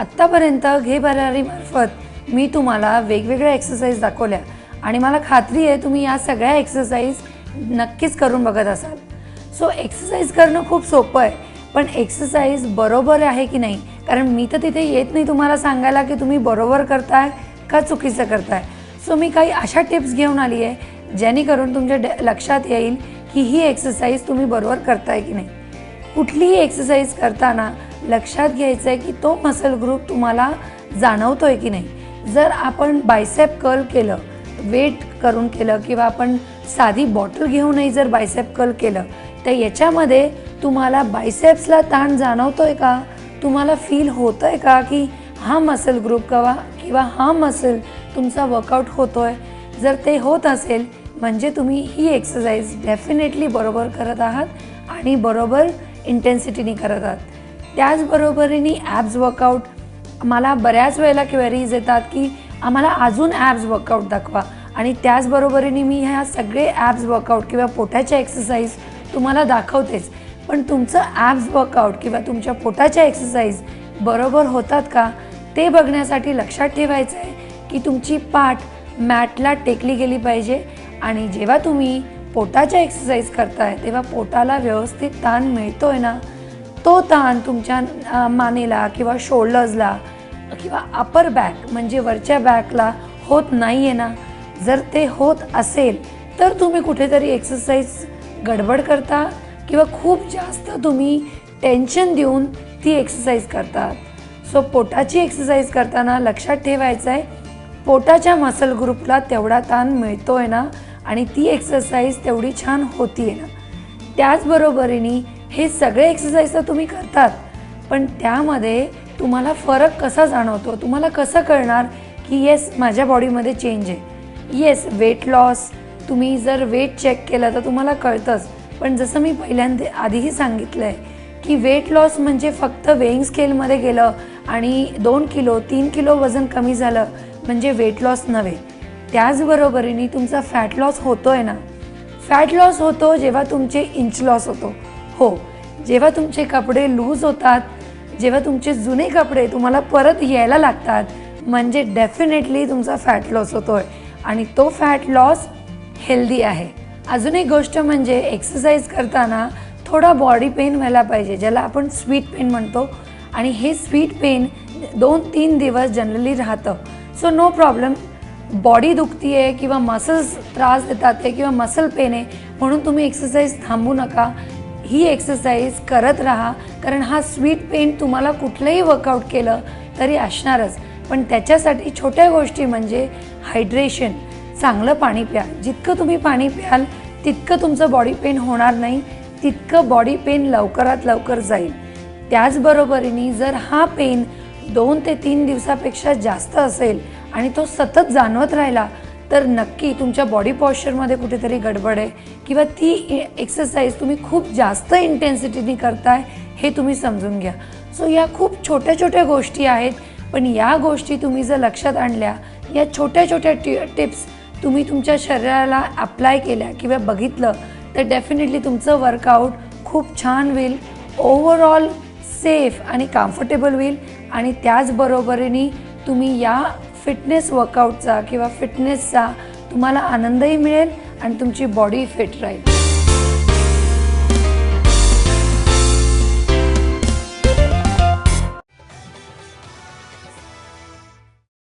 आत्तापर्यंत घे भरारीमार्फत मी तुम्हाला वेगवेगळ्या एक्सरसाइज दाखवल्या. आणि मला खात्री आहे तुम्ही या सगळ्या एक्सरसाइज नक्कीच करून बघत असाल. सो एक्सरसाइज करणं खूप सोपं आहे पण एक्सरसाइज बरोबर आहे की नाही? कारण मी तर तिथे येत नाही तुम्हाला सांगायला की तुम्ही बरोबर करताय का चुकीचं करताय. सो मी काही अशा टिप्स घेऊन आली आहे जेणेकरून तुमच्या लक्षात येईल की ही एक्सरसाइज तुम्ही बरोबर करताय की नाही. कुठलीही एक्सरसाइज करताना लक्षात घ्यायचं आहे की तो मसल ग्रुप तुम्हाला जाणवतो आहे की नाही. जर आपण बायसेप कर्ल केलं वेट करून केलं किंवा आपण साधी बॉटल घेऊनही जर बायसेप कर्ल केलं तर याच्यामध्ये तुम्हाला बायसेप्सला ताण जाणवतो आहे का? तुम्हाला फील होतं आहे का की हा मसल ग्रुप कवा किंवा हा मसल तुमचा वर्कआउट होतो आहे जर ते होत असेल म्हणजे तुम्ही ही एक्सरसाइज डेफिनेटली बरोबर करत आहात आणि बरोबर इंटेन्सिटीने करत आहात. त्याचबरोबरीने ॲब्स वर्कआउट मला बऱ्याच वेळेला क्वेरीज येतात की आम्हाला अजून ॲब्स वर्कआउट दाखवा. आणि त्याचबरोबरीने मी ह्या सगळे ॲब्स वर्कआउट किंवा पोटाच्या एक्सरसाइज तुम्हाला दाखवतेच. पण तुमचं ॲब्स वर्कआउट किंवा तुमच्या पोटाच्या एक्सरसाइज बरोबर होतात का? ते बघण्यासाठी लक्षात ठेवायचं आहे की तुमची पाठ मॅटला टेकली गेली पाहिजे. आणि जेव्हा तुम्ही पोटाच्या एक्सरसाइज करताय तेव्हा पोटाला व्यवस्थित ताण मिळतोय ना? तो ताण तुमच्या मानेला किंवा शोल्डर्सला किंवा अपर बॅक म्हणजे वरच्या बॅकला होत नाही आहे ना? जर ते होत असेल तर तुम्ही कुठेतरी एक्सरसाइज गडबड करता किंवा खूप जास्त तुम्ही टेन्शन देऊन ती एक्सरसाइज करतात सो पोटाची एक्सरसाइज करताना लक्षात ठेवायचं आहे पोटाच्या मसल ग्रुपला तेवढा ताण मिळतो आहे ना? आणि ती एक्सरसाइज तेवढी छान होतीये ना? त्याचबरोबरीने हे सगळे एक्सरसाइज तर तुम्ही करतात पण त्यामध्ये तुम्हाला फरक कसा जाणवतो? तुम्हाला कसं कळणार की येस माझ्या बॉडीमध्ये चेंज आहे? येस वेट लॉस तुम्ही जर वेट चेक केलं तर तुम्हाला कळतंच. पण जसं मी पहिल्यांदा आधीही सांगितलं आहे की वेट लॉस म्हणजे फक्त वेईंग स्केलमध्ये गेलं आणि दोन किलो तीन किलो वजन कमी झालं म्हणजे वेट लॉस नव्हे. त्याचबरोबरीने तुमचा फॅट लॉस होतो आहे ना? फॅट लॉस होतो जेव्हा तुमचे इंच लॉस होतो. हो जेव्हा तुमचे कपडे लूज होतात जेव्हा तुमचे जुने कपडे तुम्हाला परत यायला लागतात म्हणजे डेफिनेटली तुमचा फॅट लॉस होतो आहे आणि तो फॅट लॉस हेल्दी आहे. अजून एक गोष्ट म्हणजे एक्सरसाइज करताना थोडा बॉडी पेन व्हायला पाहिजे ज्याला आपण स्वीट पेन म्हणतो. आणि हे स्वीट पेन दोन तीन दिवस जनरली राहतं. सो नो प्रॉब्लेम बॉडी दुखती आहे किंवा मसल्स त्रास देतात आहे किंवा मसल पेन आहे म्हणून तुम्ही एक्सरसाइज थांबू नका. ही एक्सरसाइज करत राहा. कारण हा स्वीट पेन तुम्हाला कुठलंही वर्कआउट केलं तरी असणारच. पण त्याच्यासाठी छोट्या गोष्टी म्हणजे हायड्रेशन चांगलं पाणी प्या. जितकं तुम्ही पाणी प्याल तितकं तुमचं बॉडी पेन होणार नाही. तितकं बॉडी पेन लवकरात लवकर जाईल. त्याचबरोबरीने जर हा पेन दोन ते तीन दिवसापेक्षा जास्त असेल आणि तो सतत जाणवत राहिला तर नक्की तुमच्या बॉडी पॉश्चरमध्ये कुठेतरी गडबड आहे. किंवा ती एक्सरसाइज तुम्ही खूप जास्त इंटेन्सिटीने करताय हे तुम्ही समजून घ्या. सो या खूप छोट्या छोट्या गोष्टी आहेत. पण या गोष्टी तुम्ही जर लक्षात आणल्या या छोट्या छोट्या टि टिप्स तुम्ही तुमच्या शरीराला अप्लाय केल्या किंवा बघितलं तर डेफिनेटली तुमचं वर्कआउट खूप छान होईल. ओव्हरऑल सेफ आणि कम्फर्टेबल होईल. आणि त्याचबरोबरीने तुम्ही या फिटनेस वर्कआउटचा किंवा फिटनेसचा तुम्हाला आनंदही मिळेल आणि तुमची बॉडी फिट राहील.